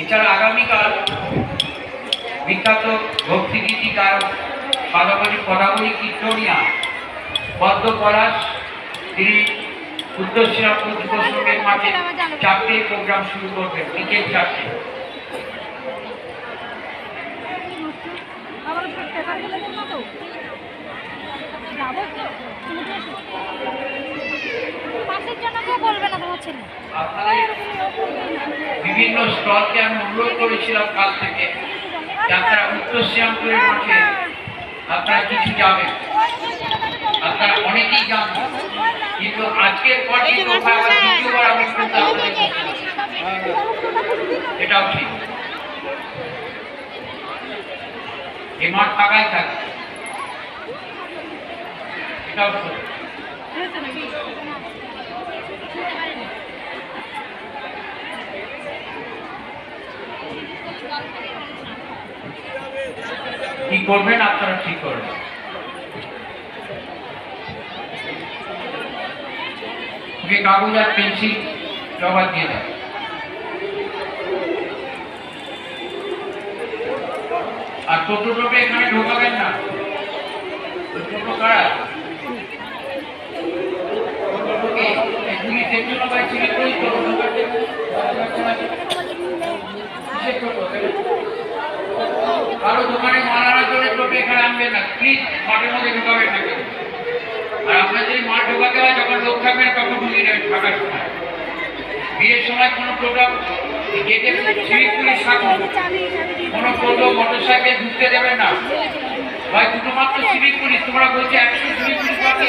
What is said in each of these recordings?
এছাড়া আগামীকাল বিখ্যাত ভক্তিগীতি গায়ক পাদাবলী পদাবলী কীর্তনিয়া পদ্ম পলাশ, তিনি যুব সংঘের মাঠে চারটে প্রোগ্রাম শুরু করবেন, বিকেল চারটে। যাব তো তুমি তো এসো। পাশের জন্য কেউ বিভিন্ন স্টলকে আমি অনুরোধ করেছিলাম কাল থেকে যে আপনারা উত্তর শ্রীরামপুরের মাঠে আপনারা কিছু যাবেন। আপনারা অনেকেই জানবেন কিন্তু আজকের পর কিন্তু দ্বিতীয়বার আমি কিন্তু এটাও ঠিক। এই মাঠ ফাঁকাই থাকে। এটাও সত্যি কি করবেন, আপনারা ঠিক করবেন? কাগজ আর পেন্সিল জমা দিয়ে দেয় আর টোটো টোটো এখানে ঢোকাবেন না ওই টোটো কারা ওই টোটোকে এগুলি জন্য বা ছিঁড়ে করি টোটো ঢোকাতে কিসের টোটো কারও দোকানে মালার এখানে আনবেন না। প্লিজ মাঠের মধ্যে ঢোকাবেন না। আর আপনার যদি মাঠ ঢোকাতে হয় যখন লোক থাকবেন তখন ঢুকিয়ে দেবেন ফাঁকার সময় বিয়ের সময় কোনো প্রোগ্রাম গেটে সিঁড়ি পুলিশ থাকুন। কোনো টোটো মোটর সাইকেল ঢুকতে দেবেন না। ভাই দুটো মাত্র সিভিক পুলিশ। তোমরা বলছো একশো সিভিক পুলিশ বাকি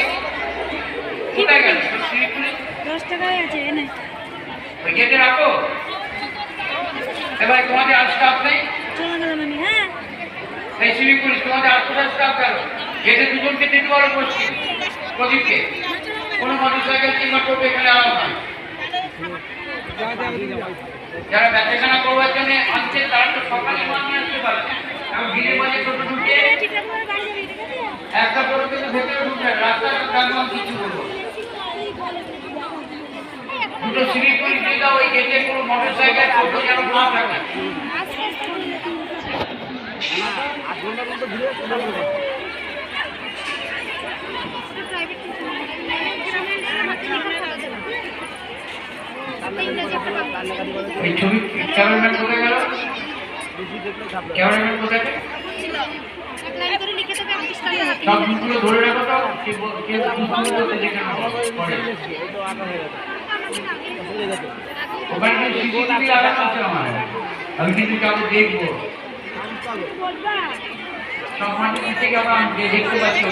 কোথায় গেল? Civic police? দশ টাকায় আছে গেটে রাখো। এবার তোমাদের আর স্টাফ নেই চলে গেলাম আমি হ্যাঁ এই সিভিক পুলিশ তোমাদের আটশোটা স্টাফ গেল গেটে দুজনকে দিতে পারো বসছি প্রদীপকে। কোনো মোটর সাইকেল কিংবা টোটো এখানে আলাও না যারা বেচাকেনা করবার জন্য আনছে, তারা তো সকালে মাল নিয়ে আসতে পারে। একটা কিন্তু ভেতরে ঢুকছে রাস্তার গ্রাম কিছু বলব দুটো সিঁড়ি করে দিয়ে ওই গেটে কোনো মোটর সাইকেল টোটো যেন না থাকে। এই ছবি ক্যামেরাম্যান কোথায় গেল ক্যামেরাম্যান কোথায় সব দুধগুলো ধরে রাখো তো কে বল- কে দুধগুলো বলতে যেখানে পড়ে ওখানে কিন্তু সিসিটিভি লাগানো আছে আমার আমি কিন্তু কাউকে দেখব দেখতে পাচ্ছি।